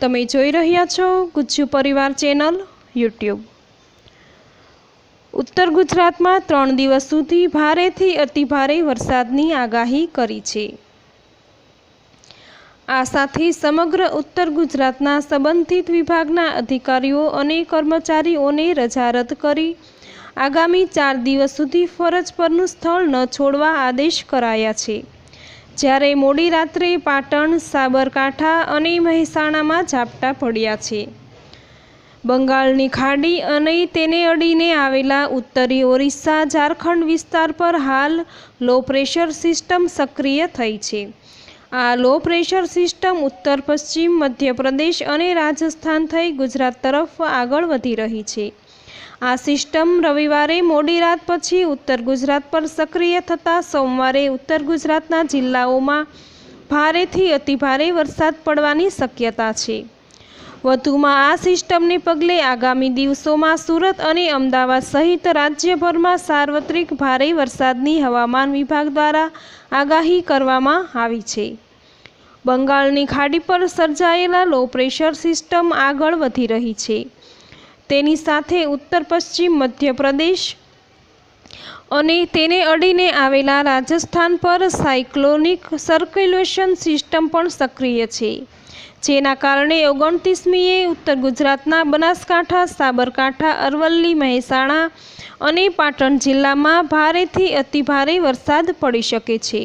તમે જોઈ રહ્યા છો ગુજ્જુ પરિવાર ચેનલ યુટ્યુબ. ઉત્તર ગુજરાતમાં ત્રણ દિવસ સુધી ભારેથી અતિભારે વરસાદની આગાહી કરી છે. આ સાથે સમગ્ર ઉત્તર ગુજરાતના સંબંધિત વિભાગના અધિકારીઓ અને કર્મચારીઓને રજા રદ કરી આગામી ચાર દિવસ સુધી ફરજ પરનું સ્થળ ન છોડવા આદેશ કરાયા છે. જ્યારે મોડી રાત્રે પાટણ, સાબરકાંઠા અને મહેસાણામાં ઝાપટા પડ્યા છે. બંગાળની ખાડી અને તેને અડીને આવેલા ઉત્તરી ઓરિસ્સા ઝારખંડ વિસ્તાર પર હાલ લો પ્રેશર સિસ્ટમ સક્રિય થઈ છે. આ લો પ્રેશર સિસ્ટમ ઉત્તર, પશ્ચિમ, મધ્યપ્રદેશ અને રાજસ્થાન થઈ ગુજરાત તરફ આગળ વધી રહી છે. આ સિસ્ટમ રવિવારે મોડી રાત પછી ઉત્તર ગુજરાત પર સક્રિય થતાં સોમવારે ઉત્તર ગુજરાતના જિલ્લાઓમાં ભારેથી અતિભારે વરસાદ પડવાની શક્યતા છે. વધુમાં આ સિસ્ટમને પગલે આગામી દિવસોમાં સુરત અને અમદાવાદ સહિત રાજ્યભરમાં સાર્વત્રિક ભારે વરસાદની હવામાન વિભાગ દ્વારા આગાહી કરવામાં આવી છે. બંગાળની ખાડી પર સર્જાયેલા લો પ્રેશર સિસ્ટમ આગળ વધી રહી છે. તેની સાથે ઉત્તર પશ્ચિમ મધ્યપ્રદેશ અને તેને અડીને આવેલા રાજસ્થાન પર સાયક્લોનિક સર્ક્યુલેશન સિસ્ટમ પણ સક્રિય છે. જેના કારણે ઓગણત્રીસમીએ ઉત્તર ગુજરાતના બનાસકાંઠા, સાબરકાંઠા, અરવલ્લી, મહેસાણા અને પાટણ જિલ્લામાં ભારેથી અતિભારે વરસાદ પડી શકે છે.